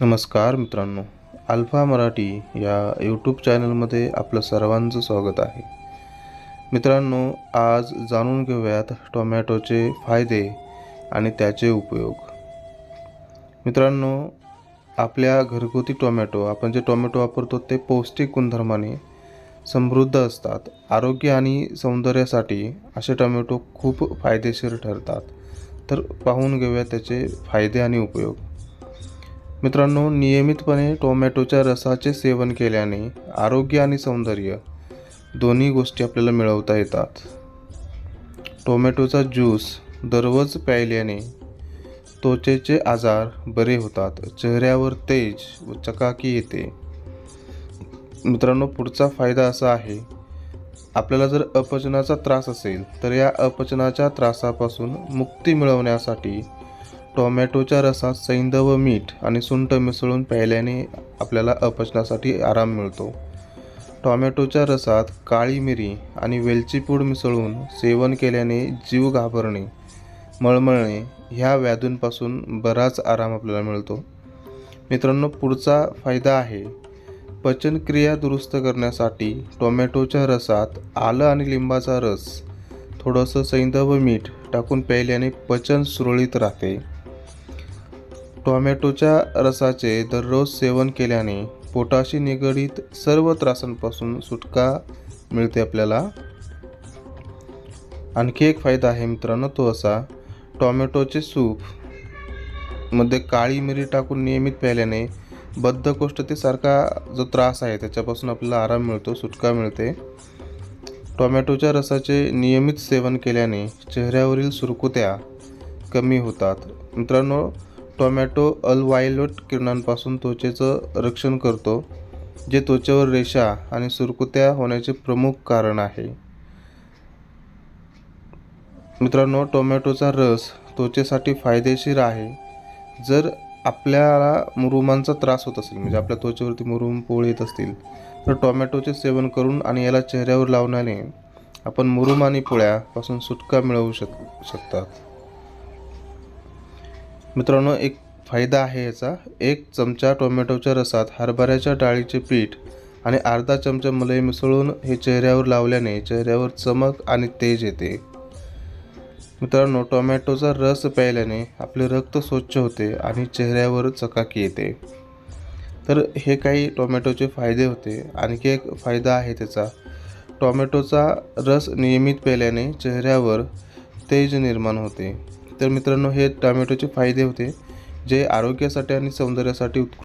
नमस्कार मित्रांनो अल्फा मराठी या यूट्यूब चॅनलमध्ये आपलं सर्वांचं स्वागत आहे. मित्रांनो आज जाणून घेऊयात टोमॅटोचे फायदे आणि त्याचे उपयोग. मित्रांनो आपल्या घरगुती टोमॅटो आपण जे टोमॅटो वापरतो ते पौष्टिक गुणधर्माने समृद्ध असतात आरोग्य आणि सौंदर्यासाठी असे टोमॅटो खूप फायदेशीर ठरतात. तर पाहून घेऊया त्याचे फायदे आणि उपयोग. मित्रांनो नियमितपणे टोमॅटोच्या रसाचे सेवन केल्याने आरोग्य आणि सौंदर्य दोन्ही गोष्टी आपल्याला मिळवता येतात. टोमॅटोचा ज्यूस दररोज प्यायल्याने त्वचेचे आजार बरे होतात चेहऱ्यावर तेज व चकाकी येते. मित्रांनो पुढचा फायदा असा आहे आपल्याला जर अपचनाचा त्रास असेल तर या अपचनाच्या त्रासापासून मुक्ती मिळवण्यासाठी टोमॅटोच्या रसात सैंद व मीठ आणि सुंठ मिसळून प्यायल्याने आपल्याला अपचनासाठी आराम मिळतो. टोमॅटोच्या रसात काळी मिरी आणि वेलची पूड मिसळून सेवन केल्याने जीव घाबरणे मळमळणे ह्या व्याधूंपासून बराच आराम आपल्याला मिळतो. मित्रांनो पुढचा फायदा आहे पचनक्रिया दुरुस्त करण्यासाठी टोमॅटोच्या रसात आलं आणि लिंबाचा रस थोडंसं सैंद व मीठ टाकून प्यायल्याने पचन सुरळीत राहते. टोमॅटोच्या रसाचे दररोज सेवन केल्याने पोटाशी निगडीत सर्व त्रासांपासून सुटका मिळते आपल्याला. आणखी एक फायदा आहे मित्रांनो तो असा टोमॅटोचे सूपमध्ये काळी मिरी टाकून नियमित प्यायल्याने बद्धकोष्ठतेसारखा जो त्रास आहे त्याच्यापासून आपल्याला आराम मिळतो सुटका मिळते. टोमॅटोच्या रसाचे नियमित सेवन केल्याने चेहऱ्यावरील सुरकुत्या कमी होतात. मित्रांनो टोमॅटो अल्वायलेट किरणांपासून त्वचेचं रक्षण करतो जे त्वचेवर रेषा आणि सुरकुत्या होण्याचे प्रमुख कारण आहे. मित्रांनो टोमॅटोचा रस त्वचेसाठी फायदेशीर आहे. जर आपल्याला मुरुमांचा त्रास होत असेल म्हणजे आपल्या त्वचेवरती मुरुम पोळ येत असतील तर टोमॅटोचे सेवन करून आणि याला चेहऱ्यावर लावण्याने आपण मुरुम आणि पोळ्यापासून सुटका मिळवू शक शकतात. मित्रांनो एक फायदा आहे याचा. एक चमचा टोमॅटोच्या रसात हरभऱ्याच्या डाळीचे पीठ आणि अर्धा चमचा मलई मिसळून हे चेहऱ्यावर लावल्याने चेहऱ्यावर चमक आणि तेज येते. मित्रांनो टोमॅटोचा रस प्यायल्याने आपले रक्त स्वच्छ होते आणि चेहऱ्यावर चकाकी येते. तर हे काही टोमॅटोचे फायदे होते. आणखी एक फायदा आहे त्याचा. टोमॅटोचा रस नियमित प्यायल्याने चेहऱ्यावर तेज निर्माण होते. तर मित्रांनो हे टोमॅटोचे फायदे होते जे आरोग्यासाठी आणि सौंदर्यासाठी उत्कृष्ट